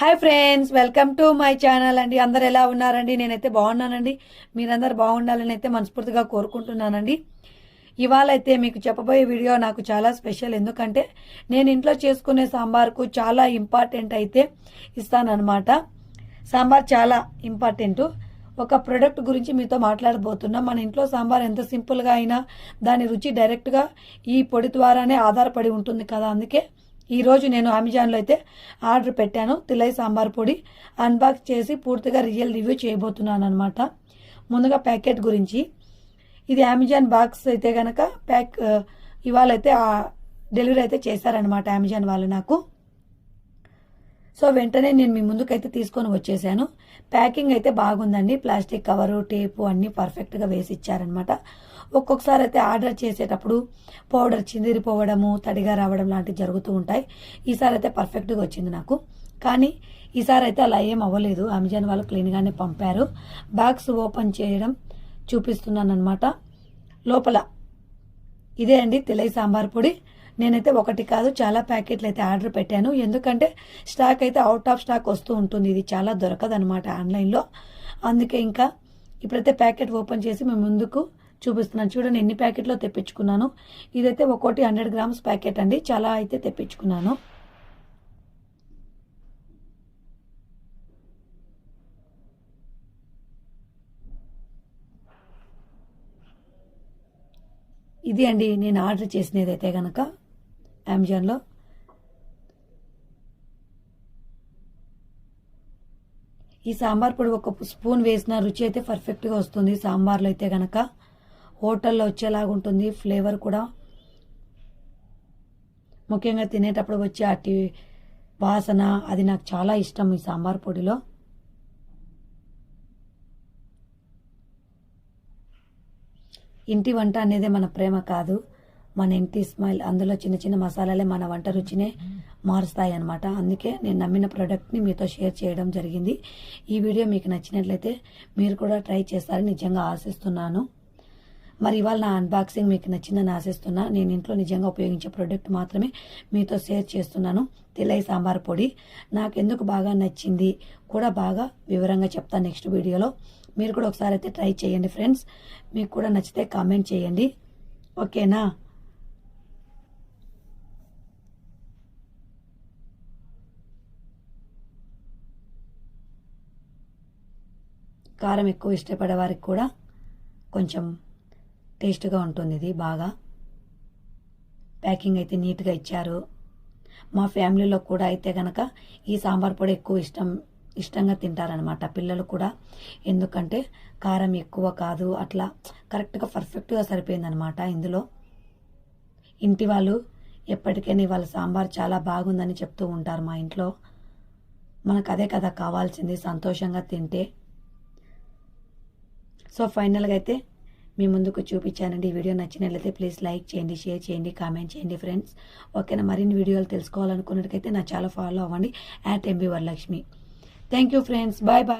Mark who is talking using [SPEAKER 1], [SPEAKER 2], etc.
[SPEAKER 1] Hi friends welcome to my channel అండి అందరు ఎలా ఉన్నారండి? నేనైతే బాగున్నానండి. మీరందరు బాగుండాలని అయితే మనస్ఫూర్తిగా కోరుకుంటున్నానండి. ఇవాళ అయితే మీకు చెప్పబోయే వీడియో నాకు చాలా స్పెషల్. ఎందుకంటే నేను ఇంట్లో చేసుకునే సాంబార్కు చాలా ఇంపార్టెంట్ అయితే ఇస్తానన్నమాట. సాంబార్ చాలా ఇంపార్టెంట్. ఒక ప్రొడక్ట్ గురించి మీతో మాట్లాడబోతున్నాం. మన ఇంట్లో సాంబార్ ఎంత సింపుల్గా అయినా దాని రుచి డైరెక్ట్గా ఈ పొడి ద్వారానే ఆధారపడి ఉంటుంది కదా. అందుకే ఈరోజు నేను అమెజాన్లో అయితే ఆర్డర్ పెట్టాను. తిలై సాంబార్ పొడి. అన్బాక్స్ చేసి పూర్తిగా రియల్ రివ్యూ చేయబోతున్నాను అనమాట ముందుగా ప్యాకెట్ గురించి. ఇది అమెజాన్ బాక్స్ అయితే కనుక ప్యాక్ ఇవాళ అయితే డెలివరీ అయితే చేశారనమాట అమెజాన్ వాళ్ళు నాకు. సో వెంటనే నేను మీ ముందుకైతే తీసుకొని వచ్చేసాను. ప్యాకింగ్ అయితే బాగుందండి. ప్లాస్టిక్ కవరు టేపు అన్నీ పర్ఫెక్ట్గా వేసి ఇచ్చారనమాట ఒక్కొక్కసారి అయితే ఆర్డర్ చేసేటప్పుడు పౌడర్ చిందిరిపోవడము తడిగా రావడం లాంటివి జరుగుతూ ఉంటాయి. ఈసారి అయితే పర్ఫెక్ట్గా వచ్చింది నాకు. కానీ ఈసారి అయితే అలా ఏం అవ్వలేదు. అమెజాన్ వాళ్ళు క్లీన్గానే పంపారు. బాక్స్ ఓపెన్ చేయడం చూపిస్తున్నాను అనమాట లోపల ఇదే అండి తెలై సాంబార్ పొడి. నేనైతే ఒకటి కాదు చాలా ప్యాకెట్లు అయితే ఆర్డర్ పెట్టాను. ఎందుకంటే స్టాక్ అయితే అవుట్ ఆఫ్ స్టాక్ వస్తూ ఉంటుంది. ఇది చాలా దొరకదు అనమాట ఆన్లైన్లో. అందుకే ఇంకా ఇప్పుడైతే ప్యాకెట్ ఓపెన్ చేసి మేము ముందుకు చూపిస్తున్నాను. చూడండి ఎన్ని ప్యాకెట్లో తెప్పించుకున్నాను. ఇదైతే ఒక్కోటి హండ్రెడ్ గ్రామ్స్ ప్యాకెట్ అండి. చాలా అయితే తెప్పించుకున్నాను. ఇది అండి నేను ఆర్డర్ చేసినది అయితే కనుక అమెజాన్లో ఈ సాంబార్ పొడి ఒక స్పూన్ వేసిన రుచి అయితే పర్ఫెక్ట్గా వస్తుంది. సాంబార్లో అయితే కనుక హోటల్లో వచ్చేలాగా ఉంటుంది. ఫ్లేవర్ కూడా. ముఖ్యంగా తినేటప్పుడు వచ్చే అట్టి వాసన అది నాకు చాలా ఇష్టం ఈ సాంబార్ పొడిలో. ఇంటి వంట అనేది మన ప్రేమ కాదు. మన ఇంటి స్మైల్ అందులో చిన్న చిన్న మసాలాలే మన వంట రుచినే మారుస్తాయి అనమాట అందుకే నేను నమ్మిన ప్రోడక్ట్ని మీతో షేర్ చేయడం జరిగింది. ఈ వీడియో మీకు నచ్చినట్లయితే మీరు కూడా ట్రై చేస్తారని నిజంగా ఆశిస్తున్నాను. మరి ఇవాళ నా అన్బాక్సింగ్ మీకు నచ్చిందని ఆశిస్తున్నా. నేను ఇంట్లో నిజంగా ఉపయోగించే ప్రోడక్ట్ మాత్రమే మీతో షేర్ చేస్తున్నాను. తిలై సాంబార్ పొడి. నాకు ఎందుకు బాగా నచ్చింది కూడా బాగా వివరంగా చెప్తాను నెక్స్ట్ వీడియోలో. మీరు కూడా ఒకసారి అయితే ట్రై చేయండి ఫ్రెండ్స్. మీకు కూడా నచ్చితే కామెంట్ చేయండి. ఓకేనా? కారం ఎక్కువ ఇష్టపడే వారికి కూడా కొంచెం టేస్ట్గా ఉంటుంది ఇది బాగా. ప్యాకింగ్ అయితే నీట్గా ఇచ్చారు. మా ఫ్యామిలీలో కూడా అయితే కనుక ఈ సాంబార్ పొడి ఎక్కువ ఇష్టం ఇష్టంగా తింటారనమాట పిల్లలు కూడా. ఎందుకంటే కారం ఎక్కువ కాదు అట్లా కరెక్ట్గా పర్ఫెక్ట్గా సరిపోయిందనమాట ఇందులో. ఇంటి వాళ్ళు ఎప్పటికైనా వాళ్ళ సాంబార్ చాలా బాగుందని చెప్తూ ఉంటారు మా ఇంట్లో. మనకు అదే కదా కావాల్సింది సంతోషంగా తింటే. సో ఫైనల్గా అయితే మీ ముందుకు చూపించానండి ఈ వీడియో నచ్చినట్లయితే ప్లీజ్ లైక్ చేయండి షేర్ చేయండి కామెంట్ చేయండి ఫ్రెండ్స్ ఓకేనా? మరిన్ని వీడియోలు తెలుసుకోవాలనుకున్నట్టుకైతే నా చాలా ఫాలో అవ్వండి. At MB Varalakshmi. Thank you friends bye bye